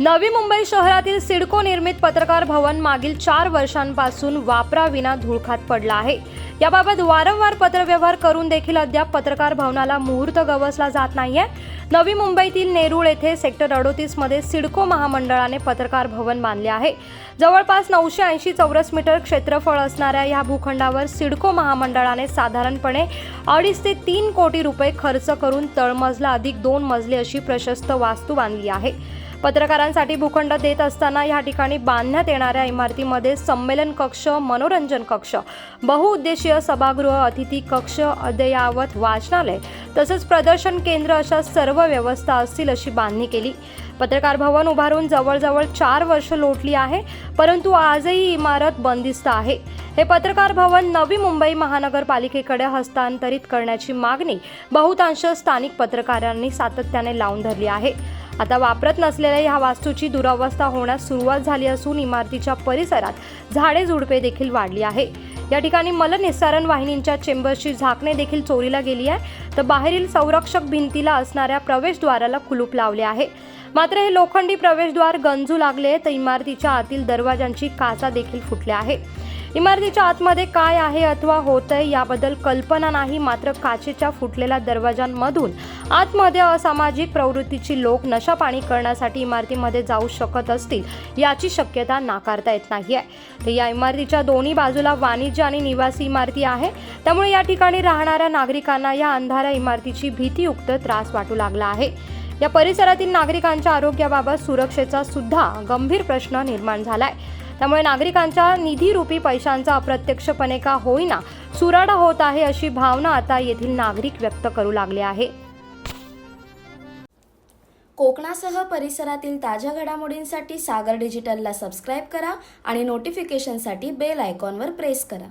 नवी मुंबई शहरातील सिडको निर्मित पत्रकार भवन मागील चार वर्षांपासून वापराविना धुळखात पडला आहे. याबाबत वारंवार पत्रव्यवहार करून देखील अद्याप पत्रकार भवनाला मुहूर्त गवसला जात नाहीये. नवी मुंबईतील नेरूळ येथे सेक्टर अडोतीसमध्ये सिडको महामंडळाने पत्रकार भवन बांधले आहे. जवळपास नऊशे ऐंशी चौरस मीटर क्षेत्रफळ असणाऱ्या या भूखंडावर सिडको महामंडळाने साधारणपणे अडीच ते तीन कोटी रुपये खर्च करून तळमजला अधिक दोन मजली अशी प्रशस्त वास्तू बांधली आहे. पत्रकारांसाठी भूखंड देत असताना या ठिकाणी बांधण्यात येणाऱ्या इमारतीमध्ये संमेलन कक्ष मनोरंजन कक्ष बहुउद्देशीय सभागृह अतिथी कक्ष अद्ययावत वाचनालय तसंच प्रदर्शन केंद्र अशा सर्व व्यवस्था असतील अशी बांधणी केली. पत्रकार भवन उभारून जवळजवळ चार वर्ष लोटली आहे परंतु आजही इमारत बंदिस्त आहे. हे पत्रकार भवन नवी मुंबई महानगरपालिकेकडे हस्तांतरित करण्याची मागणी बहुतांश स्थानिक पत्रकारांनी सातत्याने लावून धरली आहे. आता वापरत नसलेल्या ह्या वास्तूची दुरावस्था होण्यास सुरुवात झाली असून इमारतीच्या परिसरात झाडे झुडपे देखील वाढली आहे. या ठिकाणी मलनिस्सारण वाहिनींच्या चेंबरची झाकणे देखील चोरीला गेली आहे. तर बाहेरील संरक्षक भिंतीला असणाऱ्या प्रवेशद्वाराला कुलूप लावले आहे. मात्र हे लोखंडी प्रवेशद्वार गंजू लागले तर इमारतीच्या आतील दरवाजांची काचा देखील फुटल्या आहे इमारतीच्या आतमध्ये काय आहे अथवा होतंय याबद्दल कल्पना नाही मात्र काचेच्या फुटलेल्या दरवाजांमधून आतमध्ये असामाजिक प्रवृत्तीची लोक नशापाणी करण्यासाठी इमारतीमध्ये जाऊ शकत असतील याची शक्यता नाकारता येत नाहीये. तर या इमारतीच्या दोन्ही बाजूला वाणिज्य आणि निवासी इमारती आहे. त्यामुळे या ठिकाणी राहणाऱ्या नागरिकांना या अंधाऱ्या इमारतीची भीतीयुक्त त्रास वाटू लागला आहे. या परिसरातील नागरिकांच्या आरोग्याबाबत सुरक्षेचा सुद्धा गंभीर प्रश्न निर्माण झाला आहे त्यामुळे नागरिकांच्या निधीरूपी पैशांचा अप्रत्यक्षपणे का होईना सुराडा होत आहे अशी भावना आता येथील नागरिक व्यक्त करू लागले आहे. कोकणासह परिसरातील ताज्या घडामोडींसाठी सागर डिजिटलला सबस्क्राईब करा आणि नोटिफिकेशनसाठी बेल आयकॉनवर प्रेस करा.